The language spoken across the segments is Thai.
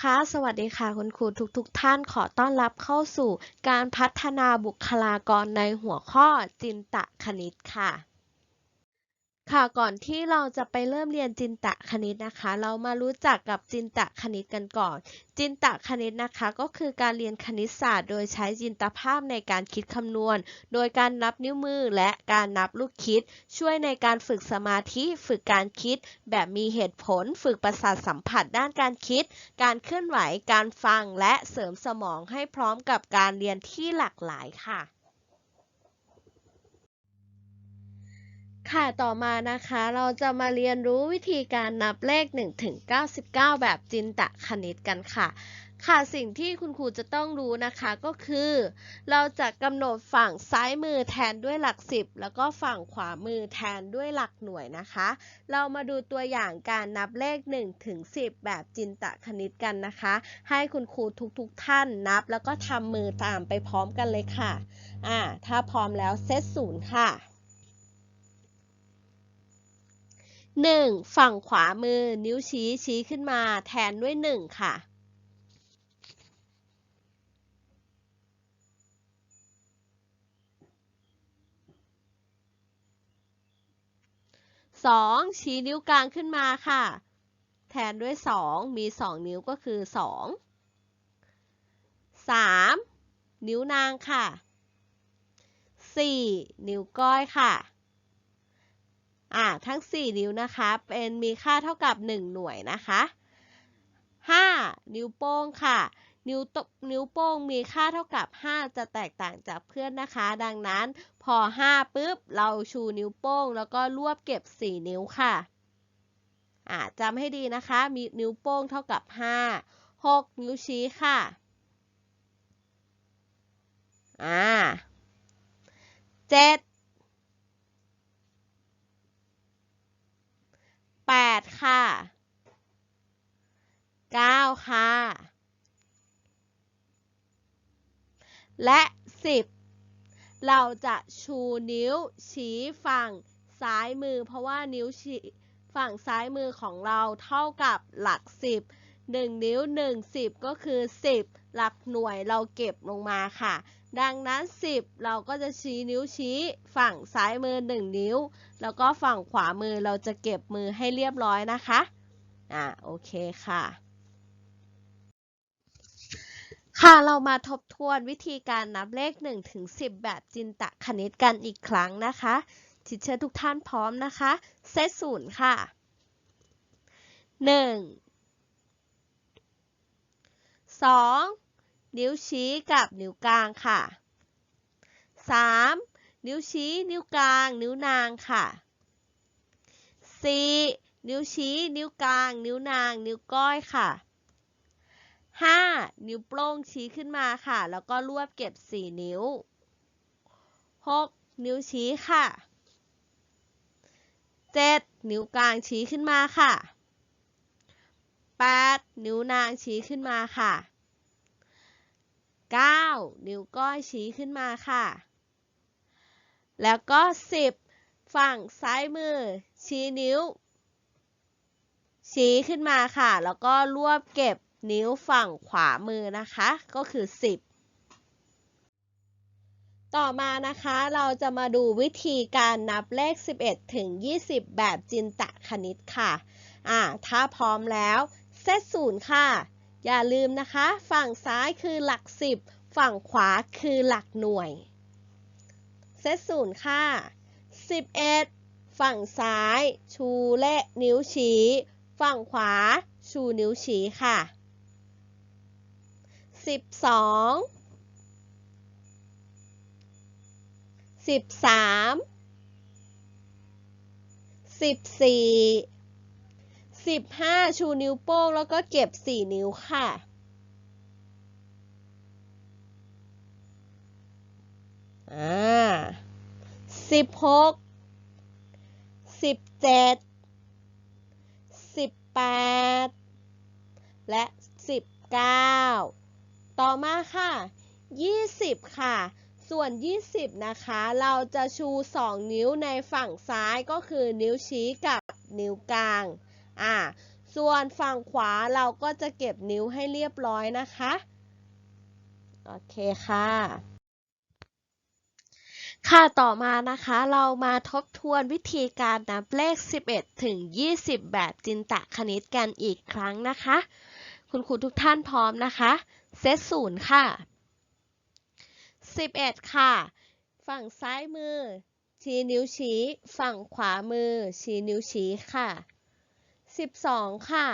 ค่ะ สวัสดีค่ะคุณครูทุกๆทท่านขอต้อนรับเข้าสู่การพัฒนาบุคลากรในหัวข้อจินตคณิตค่ะ ค่ะก่อนที่เราจะไปเริ่มเรียนจินตะคณิตนะคะ เรามารู้จักกับจินตะคณิตกันก่อน จินตะคณิตนะคะ ก็คือการเรียนคณิตศาสตร์ โดยใช้จินตภาพในการคิดคำนวณ โดยการนับนิ้วมือและการนับลูกคิด ช่วยในการฝึกสมาธิฝึกการคิด แบบมีเหตุผล ฝึกประสาทสัมผัสด้านการคิด การเคลื่อนไหวการฟังและเสริมสมองให้พร้อมกับการเรียนที่หลากหลายค่ะ ค่ะ ต่อมานะคะ เราจะมาเรียนรู้วิธีการนับเลข 1 ถึง 99 แบบจินตคณิตกันค่ะ ค่ะ สิ่งที่คุณครูจะต้องรู้นะคะก็คือ เราจะกำหนดฝั่งซ้ายมือแทนด้วยหลักสิบแล้วก็ฝั่งขวามือแทนด้วยหลักหน่วยนะคะ เรามาดูตัวอย่างการนับเลข 1 ถึง 10 แบบจินตคณิตกันนะคะ ให้คุณครูทุกๆทท่านนับ แล้วก็ทำมือตามไปพร้อมกันเลยค่ะ อ่า ถ้าพร้อมแล้วเซตศูนย์ค่ะ 1. ฝั่งขวามือนิ้วชี้ชี้ขึ้นมาแทนด้วย 1 ค่ะ 2. ชี้นิ้วกลางขึ้นมาค่ะ แทนด้วย 2 มี 2 นิ้วก็คือ 2 3. นิ้วนางค่ะ 4. นิ้วก้อยค่ะ อ่าทั้ง 4 นิ้วนะคะเป็นมีค่าเท่ากับ 1 หน่วยนะคะ 5 นิ้วโป้งค่ะ นิ้วนิ้วโป้งมีค่าเท่ากับ 5 จะแตกต่างจากเพื่อนนะคะ ดังนั้นพอ 5ปุ๊บเราชูนิ้วโป้ง แล้วก็รวบเก็บ 4 นิ้วค่ะอ่าจำให้ดีนะคะ มีนิ้วโป้งเท่ากับ 5 6 นิ้วชี้ค่ะอ่า 7 8ค่ะ9ค่ะ และ10เราจะชูนิ้วชี้ฝั่งซ้ายมือ เพราะว่านิ้วชี้ฝั่งซ้ายมือของเราเท่ากับหลัก10 1นิ้ว1 10ก็คือ10หลักหน่วยเราเก็บลงมาค่ะ ดังนั้น 10 เราก็จะชี้นิ้วชี้ ฝั่งซ้ายมือ 1 นิ้ว แล้วก็ฝั่งขวามือเราจะเก็บมือให้เรียบร้อยนะคะ อ่าโอเคค่ะ ค่ะเรามาทบทวนวิธีการนับเลข 1 ถึง 10 แบบจินตคณิตกันอีกครั้งนะคะทิเชอร์ทุกท่านพร้อมนะคะ เซตศูนย์ค่ะ 1 2 นิ้วชี้กับนิ้วกลางค่ะ 3. นิ้วชี้ นิ้วกลาง นิ้วนางค่ะ 4. นิ้วชี้ นิ้วกลาง นิ้วนาง นิ้วก้อยค่ะ 5. นิ้วโป้งชี้ขึ้นมาค่ะ แล้วก็รวบเก็บ 4 นิ้ว 6. นิ้วชี้ค่ะ 7. นิ้วกลางชี้ขึ้นมาค่ะ 8. นิ้วนางชี้ขึ้นมาค่ะ 9 นิ้วก้อยชี้ขึ้นมาค่ะ แล้วก็ 10 ฝั่งซ้ายมือ ชี้นิ้ว ชี้ขึ้นมาค่ะ แล้วก็รวบเก็บนิ้วฝั่งขวามือนะคะ ก็คือ 10ต่อมานะคะเราจะมาดูวิธีการนับเลข 11 ถึง 20 แบบจินตคณิตค่ะ อ่า ถ้าพร้อมแล้ว เซตศูนย์ค่ะ อย่าลืมนะคะ ฝั่งซ้ายคือหลักสิบฝั่งขวาคือหลักหน่วย เซตศูนย์ค่ะ 11 ฝั่งซ้าย ชูและนิ้วชี้ ฝั่งขวา ชูนิ้วชี้ค่ะ 12 13 14 15 ชูนิ้วโป้งแล้วก็เก็บ 4 นิ้วค่ะ อ่าสิบหกสิบเจ็ดสิบแปดและสิบเก้าต่อมาค่ะยี่สิบค่ะ ส่วน 20 นะคะ เราจะชู 2 นิ้วในฝั่งซ้ายก็คือนิ้วชี้กับนิ้วกลาง อ่า ส่วนฝั่งขวาเราก็จะเก็บนิ้วให้เรียบร้อยนะคะ โอเคค่ะ ค่ะ ต่อมานะคะ เรามาทบทวนวิธีการนับเลข 11 ถึง 20 แบบจินตคณิตกันอีกครั้งนะคะ คุณครูทุกท่านพร้อมนะคะ เซตศูนย์ค่ะ 11 ค่ะ ฝั่งซ้ายมือชี้นิ้วชี้ ฝั่งขวามือชี้นิ้วชี้ค่ะ 12ค่ะ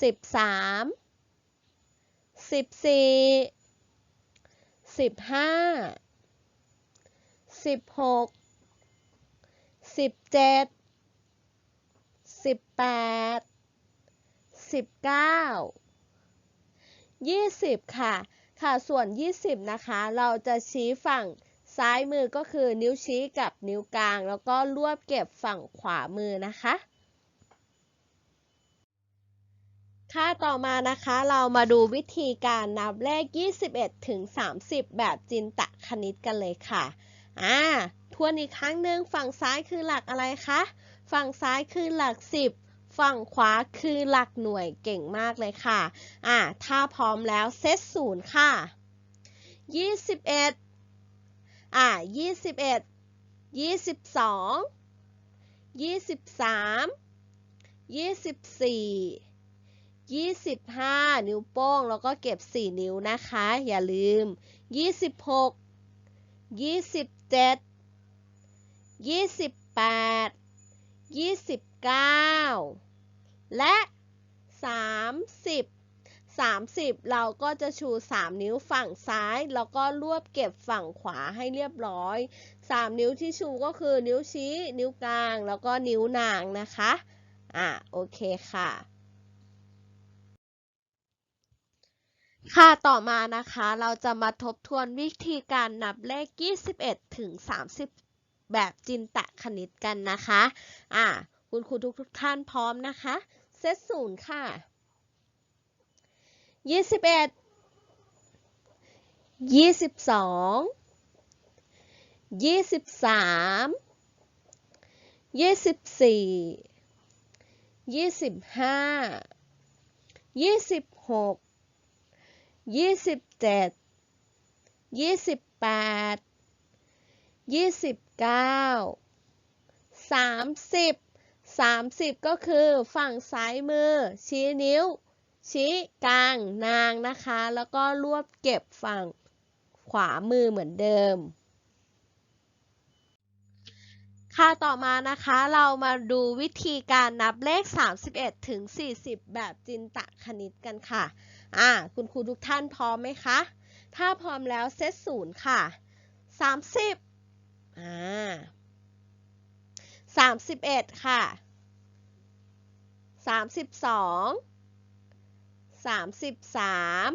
13 14 15สิบหกสิบเจ็ดสิบแปดสิบเก้ายี่สิบค่ะ ค่ะ ส่วนยี่สิบนะคะ เราจะชี้ฝั่งซ้ายมือก็คือนิ้วชี้กับนิ้วกลาง แล้วก็รวบเก็บฝั่งขวามือนะคะ ค่ะต่อมานะคะเรามาดูวิธีการนับเลข 21 ถึง 30 แบบจินตคณิตกันเลยค่ะอ่าทวนอีกครั้งหนึ่งฝั่งซ้ายคือหลักอะไรคะ ฝั่งซ้ายคือหลัก 10 ฝั่งขวาคือหลักหน่วยเก่งมากเลยค่ะอ่าถ้าพร้อมแล้วเซตศูนย์ค่ะ 21อ่า21 22 23 24 25 นิ้วโป้ง แล้วก็เก็บ 4 นิ้วนะคะ อย่าลืม 26 27 28 29 และ 30 30 เราก็จะชู 3 นิ้วฝั่งซ้าย แล้วก็รวบเก็บฝั่งขวาให้เรียบร้อย 3 นิ้วที่ชูก็คือนิ้วชี้ นิ้วกลาง แล้วก็นิ้วนางนะคะ อะ โอเคค่ะ ค่ะ ต่อมานะคะ เราจะมาทบทวนวิธีการนับเลข 21 ถึง 30 แบบจินตะคณิตกันนะคะ อ่า คุณครูทุกทุกท่านพร้อมนะคะ เซตศูนย์ค่ะ 21 22 23 24 25 26 ยี่สิบเจ็ดยี่สิบแปดยี่สิบเก้าสามสิบสามสิบก็คือฝั่งซ้ายมือ ชี้นิ้ว ชี้กลางนางนะคะ แล้วก็รวบเก็บฝั่งขวามือเหมือนเดิม ค่ะต่อมานะคะเรามาดูวิธีการนับเลข 31 ถึง 40 แบบจินตคณิตกันค่ะ อ่าคุณครูทุกท่านพร้อมไหมคะ ถ้าพร้อมแล้วเซตศูนย์ค่ะ 30อ่า31 ค่ะ 32 33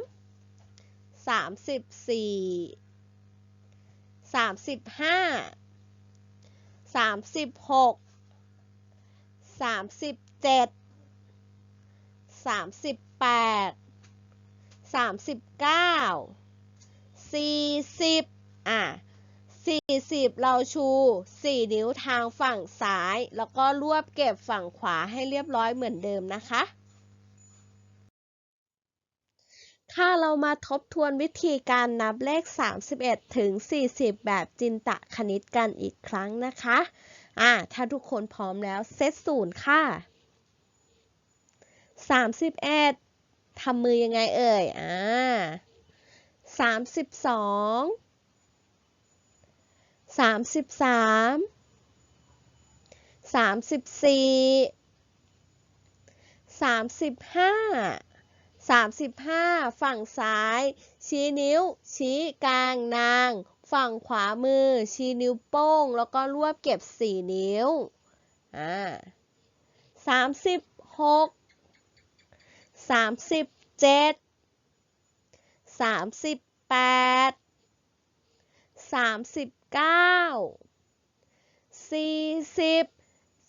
34 35 36 37 38 39 40อะ40เราชู4นิ้วทางฝั่งซ้าย แล้วก็รวบเก็บฝั่งขวาให้เรียบร้อยเหมือนเดิมนะคะค่ะเรามาทบทวนวิธีการนับเลข 31 ถึง 40 แบบจินตคณิตกันอีกครั้งนะคะอ่าถ้าทุกคนพร้อมแล้วเซตศูนย์ค่ะ 31 ทำมือยังไงเอ่ย อ่าสามสิบสองสามสิบสามสามสิบสี่สามสิบห้าสามสิบห้าฝั่งซ้าย ชี้นิ้ว ชี้กลางนาง ฝั่งขวามือ ชี้นิ้วโป้ง แล้วก็รวบเก็บสี่นิ้ว อ่าสามสิบหก 36 37 38 39 40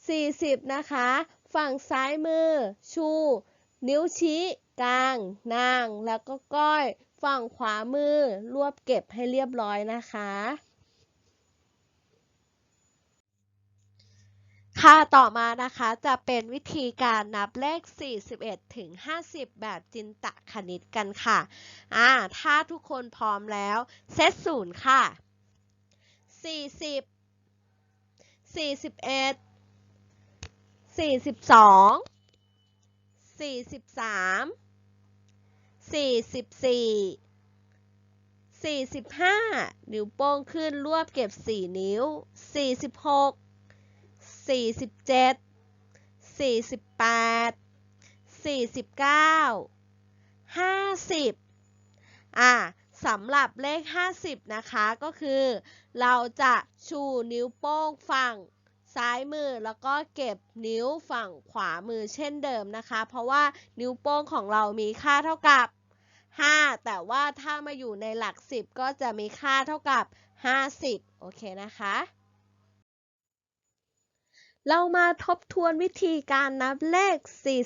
40นะคะ ฝั่งซ้ายมือ ชู นิ้วชี้กลางนาง แล้วก็ก้อย ฝั่งขวามือ รวบเก็บให้เรียบร้อยนะคะ ค่ะ ต่อมานะคะจะเป็นวิธีการนับเลข 41 ถึง 50 แบบจินตคณิตกันค่ะ อ่า ถ้าทุกคนพร้อมแล้ว เซตศูนย์ค่ะ 40 41 42 43 44 45 นิ้วโป้งขึ้นรวบเก็บ 4 นิ้ว 46 47 48 49 50อ่าสำหรับเลข 50 นะคะก็คือ เราจะชูนิ้วโป้งฝั่งซ้ายมือแล้วก็เก็บนิ้วฝั่งขวามือเช่นเดิมนะคะ เพราะว่านิ้วโป้งของเรามีค่าเท่ากับ 5 แต่ว่าถ้ามาอยู่ในหลัก 10 ก็จะมีค่าเท่ากับ 50 โอเคนะคะ เรามาทบทวนวิธีการนับเลข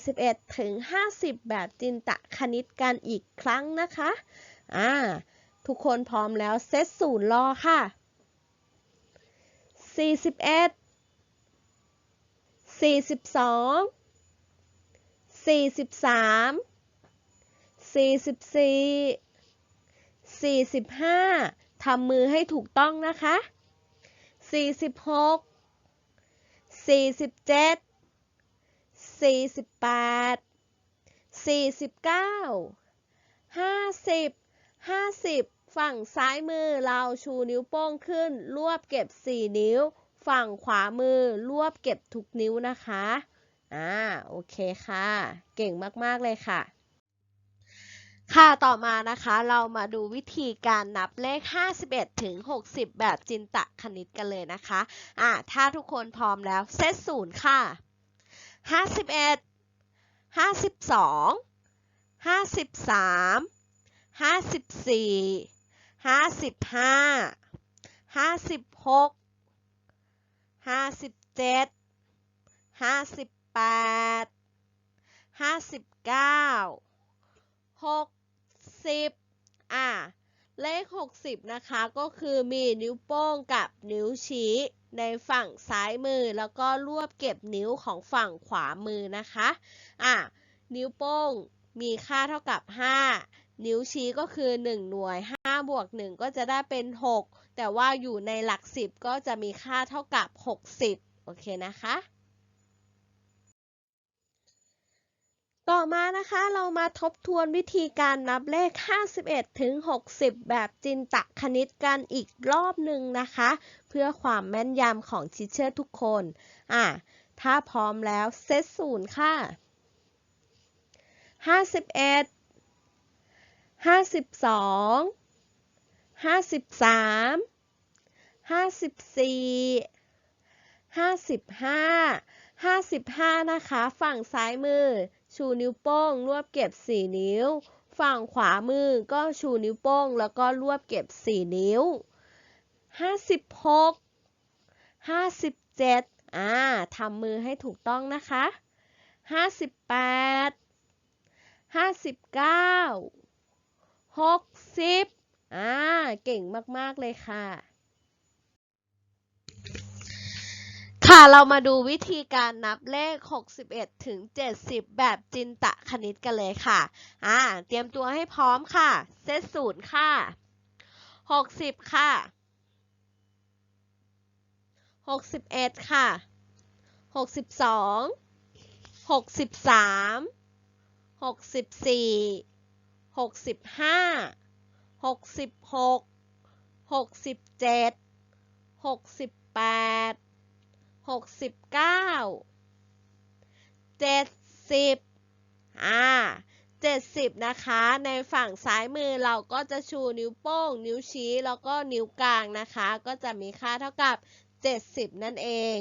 41 ถึง 50 แบบจินตคณิตกันอีกครั้งนะคะ อ่า ทุกคนพร้อมแล้วเซตศูนย์รอค่ะ 41 42 43 44 45ทำมือให้ถูกต้องนะคะ 46 47 48 49 50 50ฝั่งซ้ายมือเราชูนิ้วโป้งขึ้น รวบเก็บ4นิ้ว ฝั่งขวามือรวบเก็บทุกนิ้วนะคะ อ่า โอเคค่ะ เก่งมาก ๆ เลยค่ะ ค่ะ ต่อมานะคะเรามาดูวิธีการนับเลข 51 ถึง 60 แบบจินตคณิตกันเลยนะคะ อ่าถ้าทุกคนพร้อมแล้ว เซตศูนย์ค่ะ 51 52 53 54 55 56 57 58 59 60อ่าเลข 60 นะคะ ก็คือมีนิ้วโป้งกับนิ้วชี้ในฝั่งซ้ายมือแล้วก็รวบเก็บนิ้วของฝั่งขวามือนะคะอ่านิ้วโป้งมีค่าเท่ากับ 5 นิ้วชี้ก็คือ 1 หน่วย 5 บวก 1 ก็จะได้เป็น 6 แต่ว่าอยู่ในหลัก 10 ก็จะมีค่าเท่ากับ 60 โอเคนะคะ ต่อมานะคะเรามาทบทวนวิธีการนับเลข 51 ถึง 60 แบบจินตคณิตกันอีกรอบหนึ่งนะคะ เพื่อความแม่นยำของชิเชอร์ทุกคน อะ ถ้าพร้อมแล้วเซตศูนย์ค่ะ 51 52 53 54 55 55 นะคะ ฝั่งซ้ายมือ ชูนิ้วโป้ง รวบเก็บ 4 นิ้ว ฝั่งขวามือก็ชูนิ้วโป้ง แล้วก็รวบเก็บ 4 นิ้ว 56 57อ่าทำมือให้ถูกต้องนะคะ 58 59 60อ่าเก่งมาก ๆ เลยค่ะ ค่ะ เรามาดูวิธีการนับเลข 61 ถึง 70 แบบจินตะคณิตกันเลยค่ะ อ่า เตรียมตัวให้พร้อมค่ะ เซตศูนย์ค่ะ 60 ค่ะ 61 ค่ะ 62 63 64 65 66 67 68 69 70อ่า70นะคะ ในฝั่งซ้ายมือเราก็จะชูนิ้วโป้ง นิ้วชี้ แล้วก็นิ้วกลางนะคะ ก็จะมีค่าเท่ากับ70นั่นเอง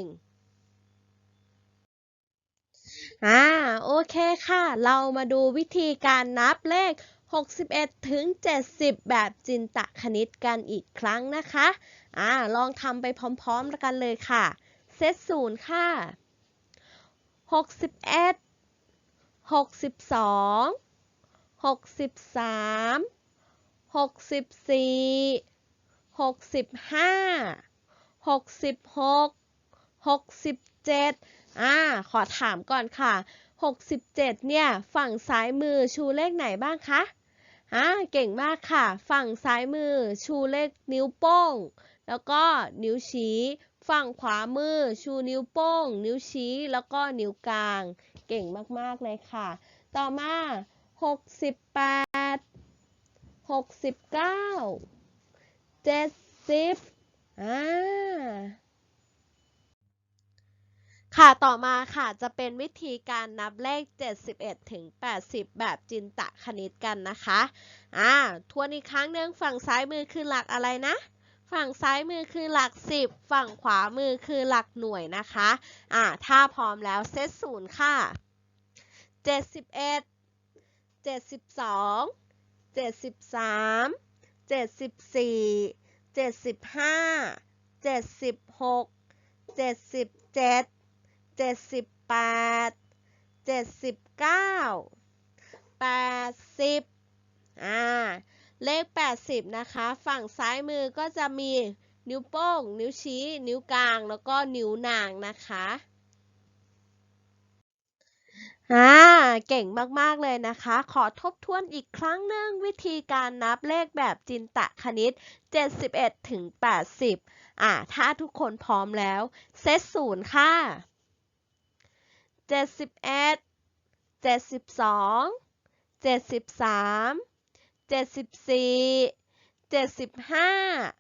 อ่าโอเคค่ะ เรามาดูวิธีการนับเลข 61 ถึง 70 แบบจินตคณิตกันอีกครั้งนะคะอ่าลองทำไปพร้อมๆกันเลยค่ะ เซตศูนย์ค่ะ61 62 63 64 65 66 67อ่า ขอถามก่อนค่ะ 67 เนี่ย ฝั่งซ้ายมือชูเลขไหนบ้างคะอ่าเก่งมากค่ะ ฝั่งซ้ายมือชูเลขนิ้วโป้ง แล้วก็นิ้วชี้ ฝั่งขวามือชูนิ้วโป้ง นิ้วชี้แล้วก็นิ้วกลาง เก่งมากๆเลยค่ะ ต่อมา 68 69 70อ่าค่ะ ต่อมาค่ะ จะเป็นวิธีการนับเลข 71 ถึง 80 แบบจินตะคณิตกันนะคะ อ่า ทวนอีกครั้งหนึ่งฝั่งซ้ายมือคือหลักอะไรนะ ฝั่งซ้ายมือคือหลัก 10 ฝั่งขวามือคือหลักหน่วยนะคะอ่าถ้าพร้อมแล้วเซตศูนย์ค่ะ 71 72 73 74 75 76 77 78 79 80อ่า เลข 80 นะคะ ฝั่งซ้ายมือก็จะมีนิ้วโป้ง นิ้วชี้ นิ้วกลาง แล้วก็นิ้วนางนะคะอ่าเก่งมาก ๆ เลยนะคะ ขอทบทวนอีกครั้งหนึ่งวิธีการนับเลขแบบจินตะคณิต 71 ถึง 80 อ่า ถ้าทุกคนพร้อมแล้ว เซตศูนย์ค่ะ 71 72 73 74 75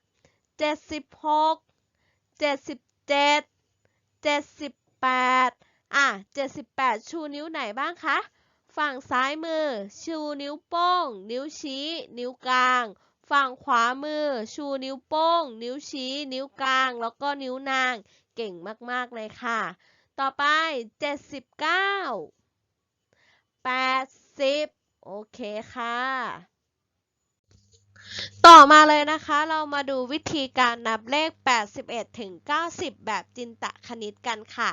76 77 78อะ78ชูนิ้วไหนบ้างคะ ฝั่งซ้ายมือ ชูนิ้วโป้ง นิ้วชี้ นิ้วกลาง ฝั่งขวามือ ชูนิ้วโป้ง นิ้วชี้ นิ้วกลาง แล้วก็นิ้วนาง เก่งมากๆเลยค่ะ ต่อไป79 80โอเคค่ะ ต่อมาเลยนะคะเรามาดูวิธีการนับเลข 81 ถึง 90 แบบจินตคณิตกันค่ะ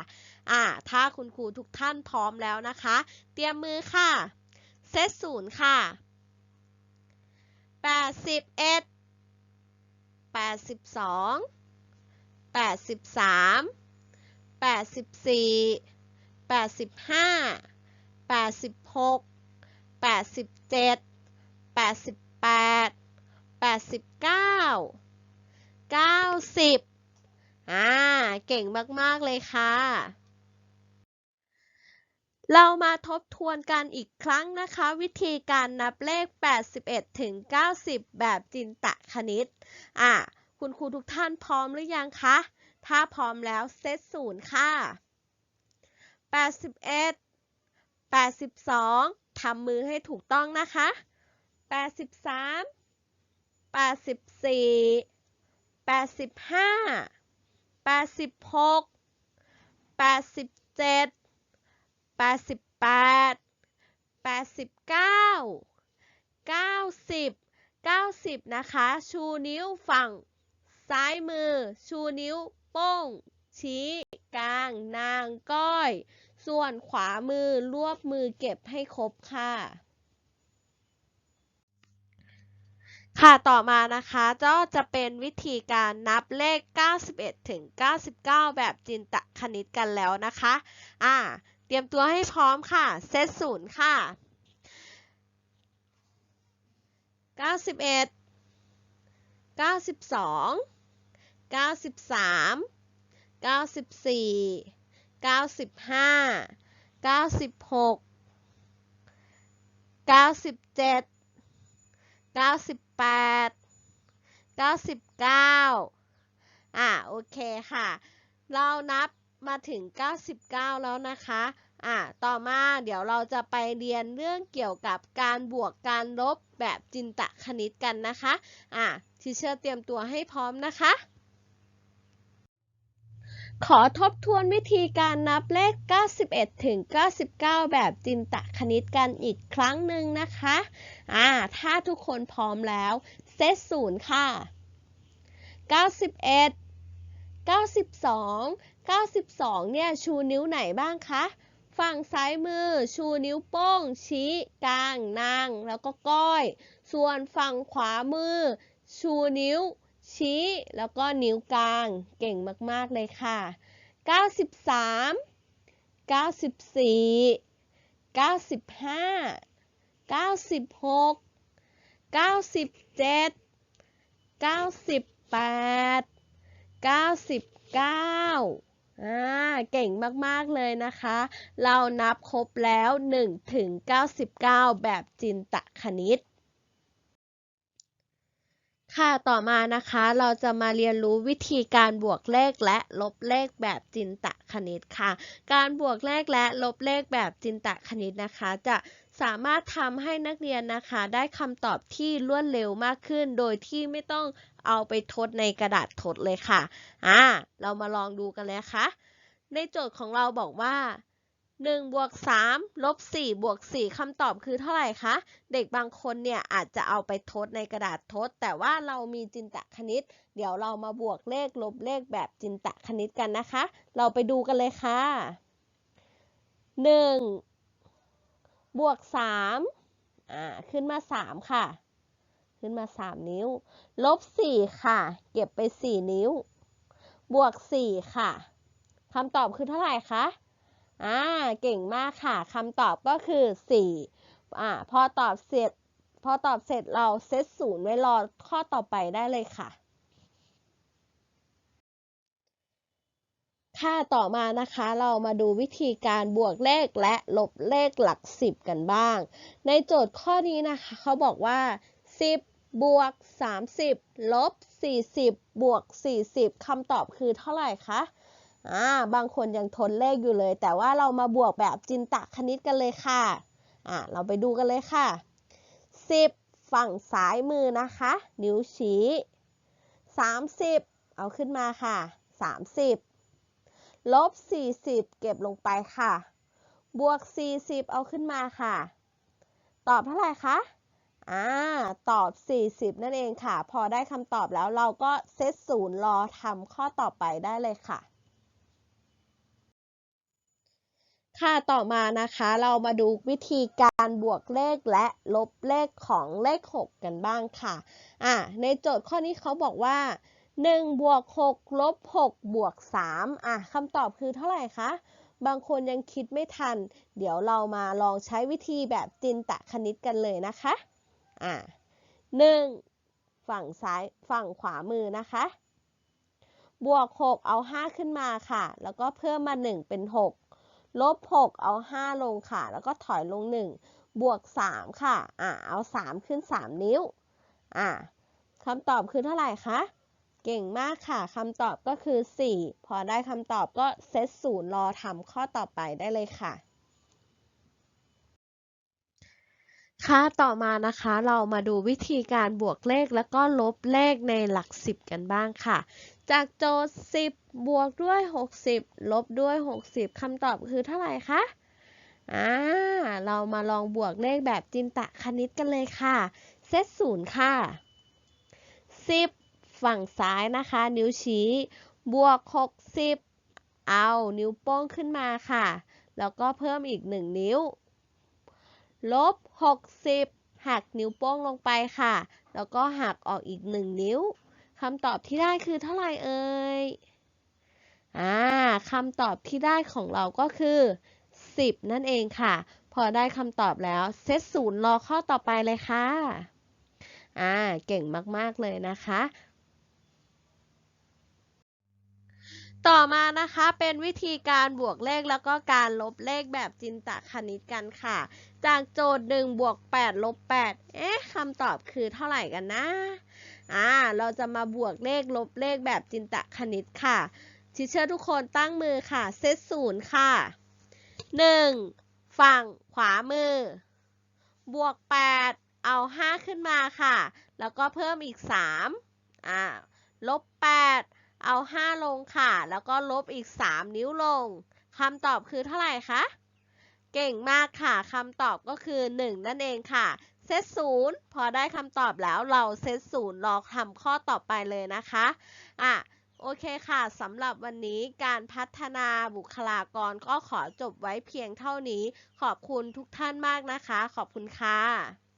อ่า ถ้าคุณครูทุกท่านพร้อมแล้วนะคะ เตรียมมือค่ะ เซตศูนย์ค่ะ 81 82 83 84 85 86 87 88 89 90 อ่า เก่งมาก ๆ เลยค่ะ เรามาทบทวนกันอีกครั้งนะคะ วิธีการนับเลข 81 ถึง 90 แบบจินตะคณิต อ่า คุณครูทุกท่านพร้อมหรือยังคะ ถ้าพร้อมแล้วเซตศูนย์ค่ะ 81 82ทำมือให้ถูกต้องนะคะ 83 84 85 86 87 88 89 90 90นะคะ ชูนิ้วฝั่งซ้ายมือ ชูนิ้วโป้ง ชี้กลาง นางก้อย ส่วนขวามือรวบมือเก็บให้ครบค่ะ ค่ะ ต่อมานะคะก็จะเป็นวิธีการนับเลข 91 ถึง 99 แบบจินตคณิตกันแล้วนะคะ อ่า เตรียมตัวให้พร้อมค่ะ เซตศูนย์ค่ะ 91 92 93 94 95 96 97 98 99 อะโอเคค่ะ เรานับมาถึง 99 แล้วนะคะอะต่อมาเดี๋ยวเราจะไปเรียนเรื่องเกี่ยวกับการบวกการลบแบบจินตคณิตกันนะคะอะทีเชอร์เตรียมตัวให้พร้อมนะคะ ขอทบทวนวิธีการนับเลข 91 ถึง 99 แบบจินตะคณิตกันอีกครั้งหนึ่งนะคะ อ่า ถ้าทุกคนพร้อมแล้ว เซตศูนย์ค่ะ 91 92 92 เนี่ย ชูนิ้วไหนบ้างคะ ฝั่งซ้ายมือ ชูนิ้วโป้ง ชี้ กลาง นาง แล้วก็ก้อย ส่วนฝั่งขวามือ ชูนิ้ว ชี้ แล้วก็นิ้วกลาง เก่งมาก ๆ เลยค่ะ 93 94 95 96 97 98 99อ่าเก่งมาก ๆ เลยนะคะ เรานับครบแล้ว 1 ถึง 99 แบบจินตคณิต ค่ะต่อมานะคะเราจะมาเรียนรู้วิธีการบวกเลขและลบเลขแบบจินตคณิตค่ะ การบวกเลขและลบเลขแบบจินตคณิตนะคะ จะสามารถทำให้นักเรียนนะคะ ได้คำตอบที่รวดเร็วมากขึ้น โดยที่ไม่ต้องเอาไปทดในกระดาษทดเลยค่ะอ่าเรามาลองดูกันเลยค่ะในโจทย์ของเราบอกว่า 1บวก3ลบ4บวก4คำตอบคือเท่าไหร่คะ เด็กบางคนเนี่ยอาจจะเอาไปทดในกระดาษทด แต่ว่าเรามีจินตคณิต เดี๋ยวเรามาบวกเลขลบเลขแบบจินตคณิตกันนะคะ เราไปดูกันเลยค่ะ 1 บวก3อ่าขึ้นมา 3 ค่ะ ขึ้นมา 3 นิ้ว ลบ 4 ค่ะ เก็บไป 4 นิ้ว บวก 4 ค่ะคำตอบคือเท่าไหร่คะ อ่าเก่งมากค่ะคำตอบก็คือ4อ่าพอตอบเสร็จพอตอบเสร็จเราเซตศูนย์ไว้รอข้อต่อไปได้เลยค่ะ ค่ะต่อมานะคะเรามาดูวิธีการบวกเลขและลบเลขหลักสิบกันบ้าง ในโจทย์ข้อนี้นะคะเขาบอกว่า 10 บวก 30 ลบ 40 บวก 40คำตอบคือเท่าไหร่คะ อ่าบางคนยังทนเลขอยู่เลย แต่ว่าเรามาบวกแบบจินตคณิตกันเลยค่ะอ่าเราไปดูกันเลยค่ะ 10 ฝั่งซ้ายมือนะคะ นิ้วชี้ 30 เอาขึ้นมาค่ะ 30 ลบ 40 เก็บลงไปค่ะ บวก 40 เอาขึ้นมาค่ะ ตอบเท่าไหร่คะอ่าตอบ 40 นั่นเองค่ะ พอได้คำตอบแล้วเราก็เซตศูนย์รอทำข้อต่อไปได้เลยค่ะ ค่ะ ต่อมานะคะ เรามาดูวิธีการบวกเลขและลบเลขของเลข 6 กันบ้างค่ะ อ่า ในโจทย์ข้อนี้เขาบอกว่า 1 บวก 6 ลบ 6 บวก 3 อะคำตอบคือเท่าไหร่คะ บางคนยังคิดไม่ทัน เดี๋ยวเรามาลองใช้วิธีแบบจินตคณิตกันเลยนะคะ อ่า 1 ฝั่งซ้ายฝั่งขวามือนะคะ บวก 6 เอา 5 ขึ้นมาค่ะ แล้วก็เพิ่มมา 1 เป็น 6 ลบ 6 เอา 5 ลงค่ะ แล้วก็ถอยลง 1 บวก 3 ค่ะ อ่าเอา 3 ขึ้น 3 นิ้ว อ่าคำตอบคือเท่าไหร่คะ เก่งมากค่ะ คำตอบก็คือ 4 พอได้คำตอบก็เซตศูนย์รอทำข้อต่อไปได้เลยค่ะ ค่ะต่อมานะคะเรามาดูวิธีการบวกเลขแล้วก็ลบเลขในหลักสิบกันบ้างค่ะ จากโจทย์ 10 บวกด้วย 60 ลบด้วย 60 คำตอบคือเท่าไหร่คะ อ่า เรามาลองบวกเลขแบบจินตคณิตกันเลยค่ะ เซตศูนย์ค่ะ 10 ฝั่งซ้ายนะคะ นิ้วชี้ บวก 60 เอา นิ้วโป้งขึ้นมาค่ะ แล้วก็เพิ่มอีก 1 นิ้ว ลบ 60 หักนิ้วโป้งลงไปค่ะ แล้วก็หักออกอีก 1 นิ้ว คำตอบที่ได้คือเท่าไหร่เอ่ย อ่าคำตอบที่ได้ของเราก็คือ 10 นั่นเองค่ะ พอได้คำตอบแล้วเซตศูนย์รอข้อต่อไปเลยค่ะ อ่า เก่งมากๆเลยนะคะ ต่อมานะคะเป็นวิธีการบวกเลขแล้วก็การลบเลขแบบจินตคณิตกันค่ะ จากโจทย์1บวก8ลบ8เอ๊ะคำตอบคือเท่าไหร่กันนะ อ่าเราจะมาบวกเลขลบเลขแบบจินตคณิตค่ะทิเชอร์ทุกคนตั้งมือค่ะ เซตศูนย์ค่ะ 1. ฝั่งขวามือ บวก 8 เอา 5 ขึ้นมาค่ะ แล้วก็เพิ่มอีก 3อ่าลบ 8 เอา 5 ลงค่ะ แล้วก็ลบอีก 3 นิ้วลงคำตอบคือเท่าไหร่คะ เก่งมากค่ะคำตอบก็คือ 1 นั่นเองค่ะ ซตศูนย์พอได้คำตอบแล้วเราเซตศูนย์รอทำข้อต่อไปเลยนะคะอะโอเคค่ะสำหรับวันนี้การพัฒนาบุคลากรก็ขอจบไว้เพียงเท่านี้ ขอบคุณทุกท่านมากนะคะ ขอบคุณค่ะ